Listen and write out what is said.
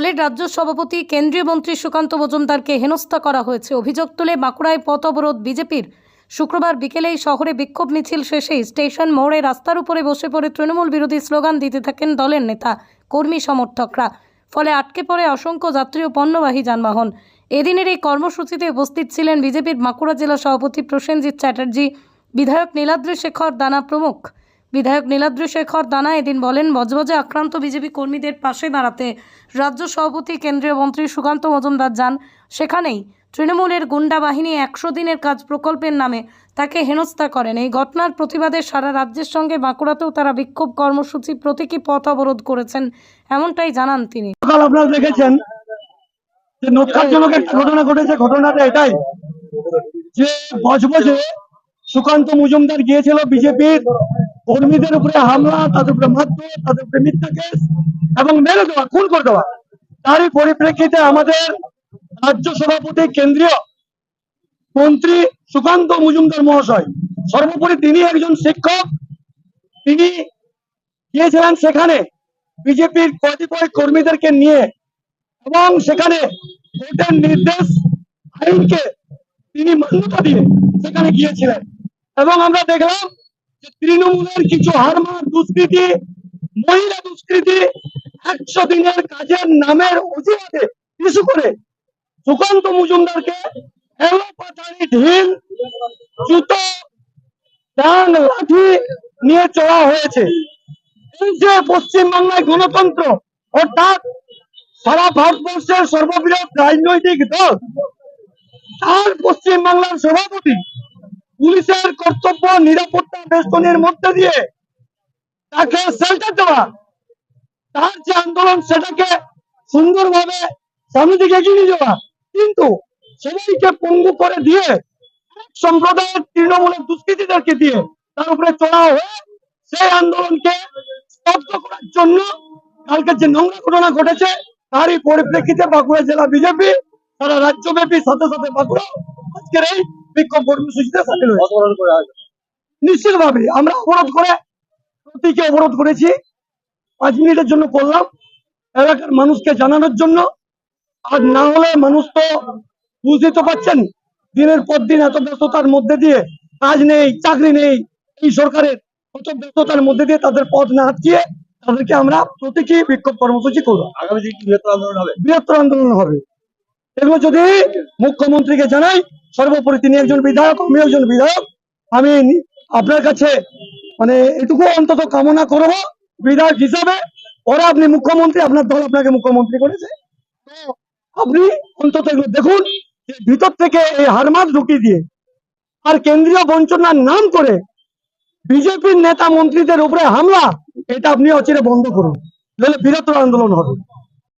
দলের রাজ্য সভাপতি, কেন্দ্রীয় মন্ত্রী সুকান্ত মজুমদারকে হেনস্থা করা হয়েছে। অভিযোগ তুলে বাঁকুড়ায় পথ অবরোধ বিজেপির। শুক্রবার বিকেলেই শহরে বিক্ষোভ মিছিল শেষেই স্টেশন মোড়ে রাস্তার উপরে বসে পড়ে তৃণমূল বিরোধী স্লোগান দিতে থাকেন দলের নেতা, কর্মী সমর্থকরা। ফলে আটকে পড়ে অসংখ্য যাত্রী ও পণ্যবাহী যানবাহন। এদিনের এই কর্মসূচিতে উপস্থিত ছিলেন বিজেপির বাঁকুড়া জেলা সভাপতি প্রসেনজিৎ চ্যাটার্জি, বিধায়ক নীলাদ্রি শেখর, দানা প্রমুখ। বিধায়ক নীলাদ্রি শেখর দানা এদিন বলেন, বজবজে আক্রান্ত বিজেপি কর্মীদের পাশে দাঁড়াতে রাজ্য সভাপতি, কেন্দ্রীয় মন্ত্রী সুকান্ত মজুমদার যান। সেখানেই তৃণমূলের গুন্ডা বাহিনী একশো দিনের কাজ প্রকল্পের নামে তাকে হেনস্থা করেন। এই ঘটনার প্রতিবাদে সারা রাজ্যের সঙ্গে বাঁকুড়াতেও তারা বিক্ষোভ কর্মসূচি প্রতীকী পথ অবরোধ করেছেন, এমনটাই জানান তিনি। সুকান্ত মজুমদার গিয়েছিল বিজেপির কর্মীদের উপরে হামলা, তাদের উপরে মারধর, তাদের উপরে মিথ্যা কেস এবং মেরে দেওয়া, খুন করে দেওয়া। তারই পরিপ্রেক্ষিতে আমাদের রাজ্য সভাপতি, কেন্দ্রীয় মন্ত্রী সুকান্ত মজুমদার মহাশয়, সর্বোপরি তিনি একজন শিক্ষক। তিনি গিয়েছিলেন সেখানে বিজেপির কতিপয় কর্মীদেরকে নিয়ে এবং সেখানে কোর্টের নির্দেশ, আইনকে তিনি মান্যতা দিয়ে সেখানে গিয়েছিলেন। এবং আমরা দেখলাম তৃণমূলের কিছু হারমার দুষ্কৃতি, মহিলা দুষ্কৃতি একশো দিনের কাজের নামের অজুহাতে ইস্যু করে সুকান্ত মজুমদারকে ঢিল, জুতো লাঠি নিয়ে হয়েছে। পশ্চিমবাংলায় গণতন্ত্র, অর্থাৎ সারা ভারতবর্ষের সর্ববৃহৎ রাজনৈতিক দল, তার পশ্চিমবাংলার সভাপতি পুলিশের কর্তব্য নিরাপত্তা বেষ্টনের মধ্যে দিয়ে তাকে শেল্টার দেওয়া। তার যে আন্দোলন, সেটাকে সুন্দরভাবে সামনে দিকে এগিয়ে যাওয়া। কিন্তু সবাইকে পঙ্গু করে দিয়ে সম্প্রদায়ের তৃণমূলের দুষ্কৃতীদেরকে দিয়ে তার উপরে চড়া হয়ে সেই আন্দোলনকে স্তব্ধ করার জন্য কালকে যে নোংরা ঘটনা ঘটেছে, তারই পরিপ্রেক্ষিতে বাঁকুড়া জেলা বিজেপি তারা রাজ্যব্যাপী সাথে সাথে বাঁকুড়া, আজকের এই বিক্ষোভ কর্মসূচিতে সামিল হয়েছে। নিশ্চিতভাবে আমরা অবরোধ করে প্রতীকে অবরোধ করেছি। পাঁচ মিনিটের জন্য করলাম। এলাকার মানুষকে জানানোর জন্য। আর না হলে মানুষ তো বুঝতে তো পারছেন দিনের পর দিন এত ব্যস্ততার মধ্যে দিয়ে কাজ নেই চাকরি নেই এই সরকারের কত ব্যস্ততার মধ্যে দিয়ে তাদের পথ না আটকিয়ে তাদেরকে আমরা প্রতীকী বিক্ষোভ কর্মসূচি করব আগামী বৃহত্তর আন্দোলন হবে? বৃহত্তর আন্দোলন হবে। এগুলো যদি মুখ্যমন্ত্রীকে জানাই, সর্বোপরি তিনি একজন বিধায়ক আমি একজন বিধায়ক, আমি আপনার কাছে মানে এটুকু অন্তত কামনা করব, বিধায়ক হিসাবে। ওরা আপনি মুখ্যমন্ত্রী, আপনার দল আপনাকে মুখ্যমন্ত্রী করেছে। আপনি অন্তত এগুলো দেখুন ভিতর থেকে এই হারমাত ঢুকিয়ে দিয়ে আর কেন্দ্রীয় বঞ্চনার নাম করে বিজেপির নেতা মন্ত্রীদের উপরে হামলা, এটা আপনি অচিরে বন্ধ করুন। নাহলে আন্দোলন হবে।